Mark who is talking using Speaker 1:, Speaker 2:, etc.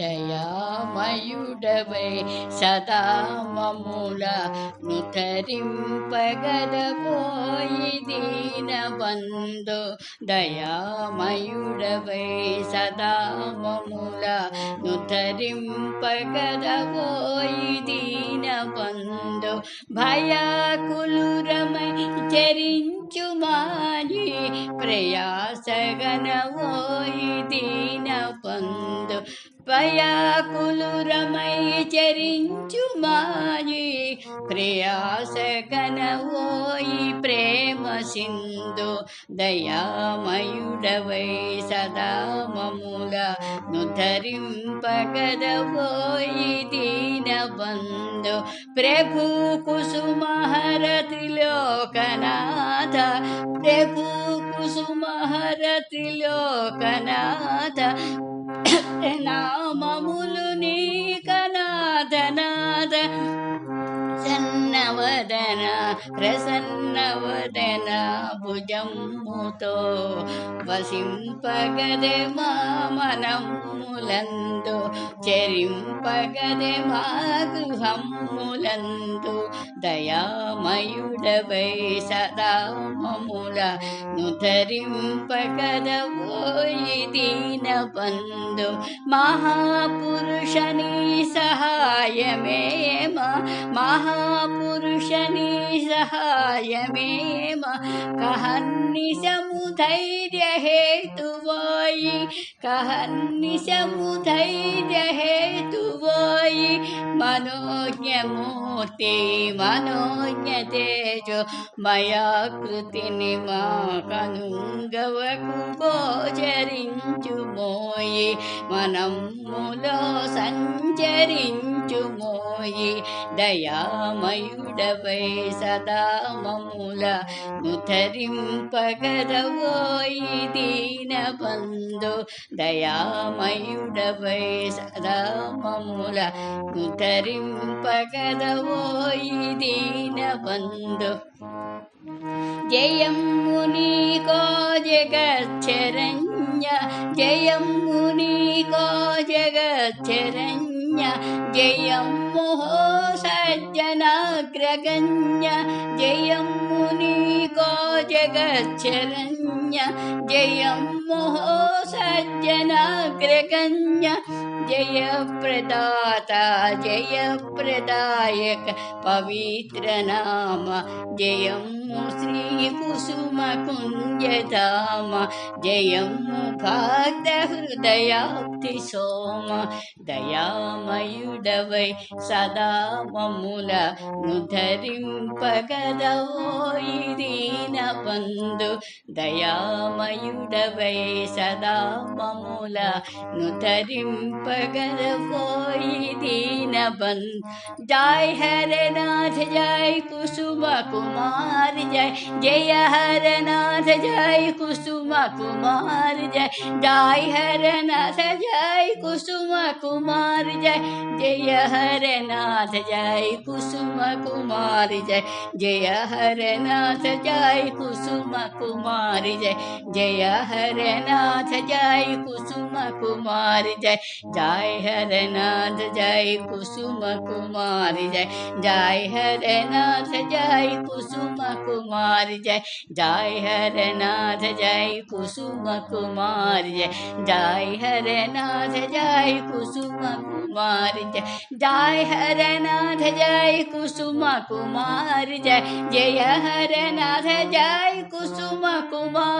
Speaker 1: దయామయుడవై సదా మమ్ముల నుతరింపగలబోయి దీనబంధు దయామయుడవై సదా మమ్ముల నుతరింపగలబోయి దీనబంధు భయాకులురమై చరించుమాని ప్రయాసగనవోయి దీనబంధు పయాకులు రమై చరించు మాయి ప్రయాసగనవోయి ప్రేమ సింధు దయామయుడవై సదా మముల నుధరింపగదవోయి దీన బంధు ప్రభు కుసుమహర త్రిలోకనాథ ప్రభు కుసుమహర త్రిలోకనాథ నామములు నీ प्रसन्नवदन भुजं मुतो वसिम्पगदे पगदे मामनम् मुलन्तु चरिम्पगदे मा गृहं मुलन्तु दयामयुडवै सदा मुल नुधरिं पगदो यीनबन्ध महापुरुषनि सह य मेम महापुरुषनि सहायमेम कहन्नि समुथैर्यहे तु वोयि कहन्नि मनोज्ञतेजो मया कृतिनि मा कनुगवकुपोचरिञ्चु मोयि मनं मुलो सञ्चरिञ्च మోయి దయామయుడపై సదా మమ్ముల నుతరింపగదవోయి దీన బంధు దయామయుడపై సదా మమ్ముల నుతరింపగదవోయి దీన బంధు జయము నీకో జగచ్చరణ్య జయము నీకో జగచ్చరణ్య. ्या जयं मोह सज्जनाग्रगण्या जयं मुनि गो जगच्छर न्य जयं मोह सज्जनाग्रगण्य जय प्रदाता जय प्रदायक पवित्रनाम जयं श्रीकुसुमकुञ्जधाम जयं मुखादहृदयाब्धिसोम सोम दयामयुडवै सदा ममुल नुधरिं मूल नुधरिपगदीरीनबन्धु दया मयू दवे सदा ममोला। नुदरिं पगलो दीनबन्। ज हरनाथ जय कुसुम कुमा जय। जय हरनाथ जय कुसुम कुमा जय। जा हरनाथ जय कुसुम कुमा जय। जय हरनाथ जय कुसुम कुमा जय। जय हरनाथ जय कुसुम कुमाि जय। जय जय हरनाथ, जय कुसुम कुमार, जय जय हरनाथ, जय कुसुम कुमार, जय जय हरनाथ, जय कुसुम कुमार, जय जय हरनाथ, जय कुसुम कुमार, जय जय हरनाथ, जय कुसुम कुमार, जय जय हरनाथ, जय कुसुम कुमार, जय जय हरनाथ, जय कुसुम कुमार